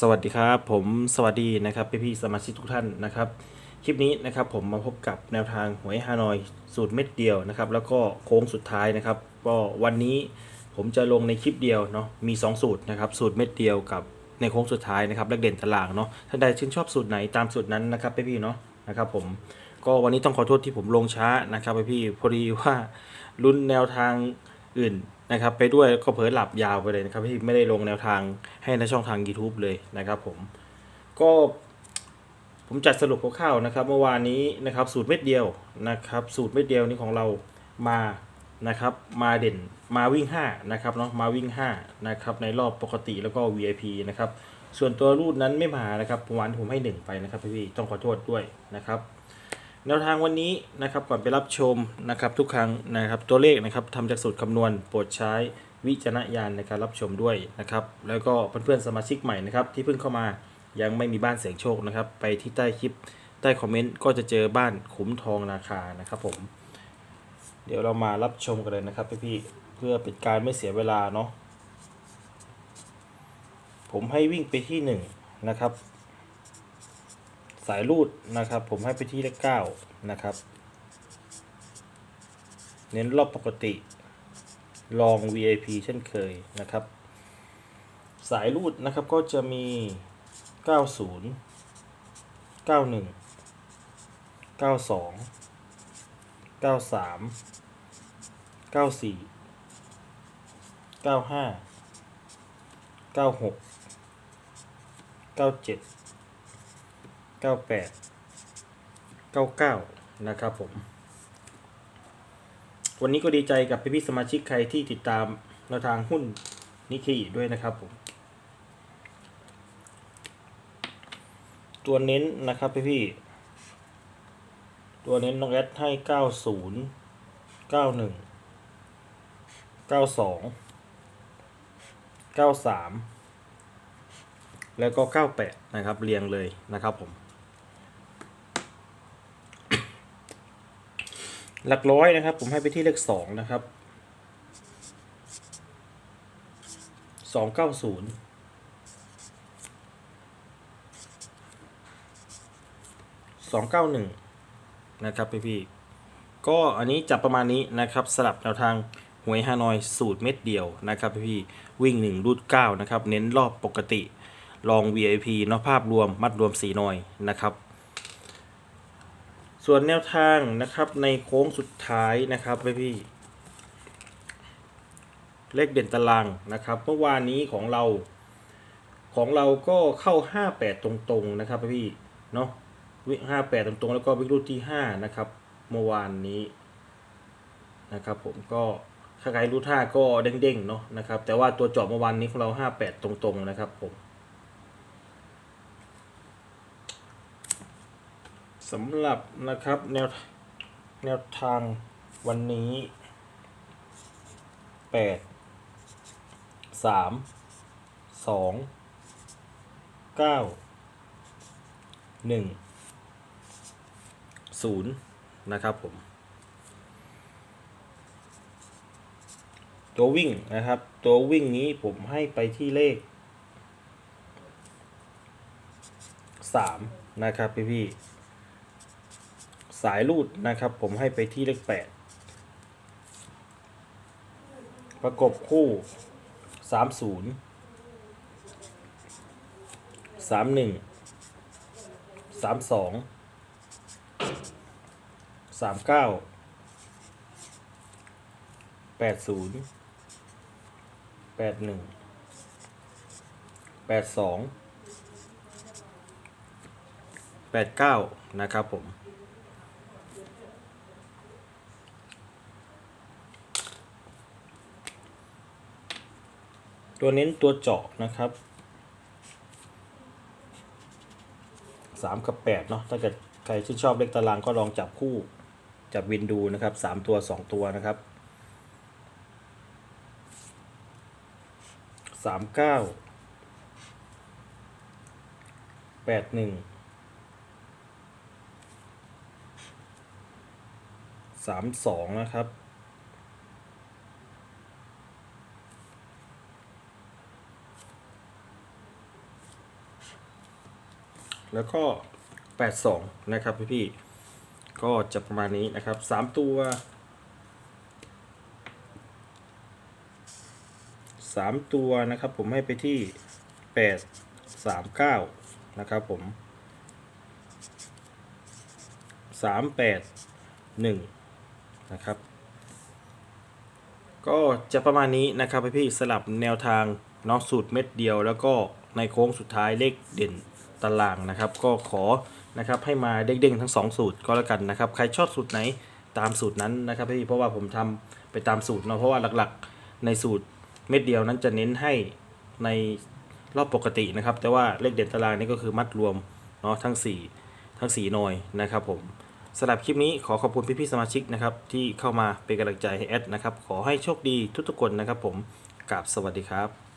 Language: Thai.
สวัสดีครับ ผมสวัสดีนะครับพี่พี่สมาชิกทุกท่านนะครับ คลิปนี้นะครับผมมาพบกับแนวทางหวยฮานอยสูตรเม็ดเดียวนะครับ แล้วก็โค้งสุดท้ายนะครับก็วันนี้ผมจะลงในคลิปเดียวเนาะมี 2 สูตรนะครับสูตรเม็ดเดียวกับในโค้งสุดท้ายนะครับเลขเด่นตารางเนาะท่านใดชื่นชอบสูตรไหนตามสูตรนั้นนะครับพี่พี่เนาะนะครับผมก็วันนี้ต้องขอโทษที่ผมลงช้านะครับพี่พี่พอดีว่ารุ่นแนวทางอื่น นะครับไปด้วยก็เผลอหลับยาวไปเลยนะครับที่ไม่ได้ลงแนวทางให้ในช่องทาง YouTube เลยนะครับผมก็ผมจัดสรุปคร่าวๆนะครับ เมื่อวานนี้นะครับสูตรเม็ดเดียวนะครับ สูตรเม็ดเดียวนี้ของเรามานะครับ มาเด่นมาวิ่ง5นะครับเนาะมาวิ่ง5นะครับในรอบปกติแล้วก็ VIP นะครับส่วนตัวรูดนั้นไม่มานะครับเมื่อวานผมให้ 1 ไปนะครับพี่ต้องขอโทษด้วยนะครับ แนวทางวันนี้นะครับก่อนไปรับชมนะครับทุกครั้งนะครับตัวเลขนะครับทำจากสูตรคำนวณโปรดใช้วิจารณญาณในการรับชมด้วยนะครับแล้วก็เพื่อนๆสมาชิกใหม่นะครับที่เพิ่งเข้ามายังไม่มีบ้านเสียงโชคนะครับไปที่ใต้คลิปใต้คอมเมนต์ก็จะเจอบ้านขุมทองนาคานะครับผม เดี๋ยวเรามารับชมกันเลยนะครับพี่ๆเพื่อเป็นการไม่เสียเวลาเนาะผมให้วิ่งไปที่หนึ่งนะครับ สายรูดนะครับ ผมให้ไปที่เลขเก้านะครับ เน้นรอบปกติลอง VIP เช่นเคยนะครับ สายรูดนะครับก็จะมี 90 91 92 93 94 95 96 97 98 99นะครับผม วันนี้ก็ดีใจกับพี่ๆสมาชิกใครที่ติดตามแนวทางหุ้นนิเคอีด้วยนะครับผม ตัวเน้นนะครับพี่ๆตัวเน้นน้องแอดให้90 91 92 93แล้วก็ 98 นะครับ เรียงเลยนะครับผม หลักร้อยนะครับ ผมให้ไปที่เลขสองนะครับสองเก้าศูนย์สองเก้าหนึ่งนะครับพี่พี่ก็อันนี้จับประมาณนี้นะครับสลับแนวทางหวยฮานอยสูตรเม็ดเดียวนะครับพี่พี่วิ่งหนึ่งรูดเก้านะครับ เน้นรอบปกติลอง VIP เนาะภาพรวมมัดรวมสีหน่อยนะครับ ส่วนแนวทางนะครับในโค้งสุดท้ายนะครับพี่พี่ เลขเด่นตารางนะครับเมื่อวานนี้ของเราของเราก็เข้า 58 ตรงๆนะครับพี่เนาะวิ58 ตรงๆ แล้วก็วิกรูดที่ 5 นะครับเมื่อวานนี้นะครับผมก็ถ้าใครรู้ท่าก็เด้งๆเนาะนะครับแต่ว่าตัวจาะเมื่อวานนี้ของเรา 58 ตรงๆนะครับผม สำหรับนะครับแนวแนวทางวันนี้แปดสามสองเก้าหนึ่งศูนย์นะครับผม ตัววิ่งนะครับ ตัววิ่งนี้ผมให้ไปที่เลขสามนะครับพี่พี่ สายรูดนะครับ ผมให้ไปที่เลขแปดประกบคู่สามศูนย์สามหนึ่งสามสองสามเก้าแปดศูนย์แปดหนึ่งแปดสองแปดเก้านะครับผม ตัวเน้นตัวเจาะนะครับสามกับแปดเนาะถ้าเกิดใครที่นชอบเลขตารางก็ลองจับคู่จับวินดูนะครับสามตัวสองตัวนะครับสามเก้าแปดหนึ่งสามสองนะครับ แล้วก็แปดสองนะครับพี่พี่ก็จะประมาณนี้นะครับสามตัวสามตัวนะครับผมให้ไปที่แปดสามเก้านะครับผมสามแปดหนึ่งนะครับ ก็จะประมาณนี้นะครับพี่ๆสลับแนวทางเน้องสูตรเม็ดเดียวแล้วก็ในโค้งสุดท้ายเลขเด่น ตารางนะครับ ก็ขอนะครับให้มาเด้งๆทั้ง 2 สูตรก็แล้วกันนะครับใครชอบสูตรไหนตามสูตรนั้นนะครับพี่เพราะว่าผมทำไปตามสูตรเนาะเพราะว่าหลักๆในสูตรเม็ดเดียวนั้นจะเน้นให้ในรอบปกตินะครับ แต่ว่าเลขเด่นตารางนี่ก็คือมัดรวมเนาะทั้ง 4 ทั้ง4หน่วยนะครับผมสำหรับคลิปนี้ขอขอบคุณพี่ๆสมาชิกนะครับที่เข้ามาเป็นกำลังใจให้แอดนะครับขอให้โชคดีทุกๆคนนะครับผมกราบสวัสดีครับ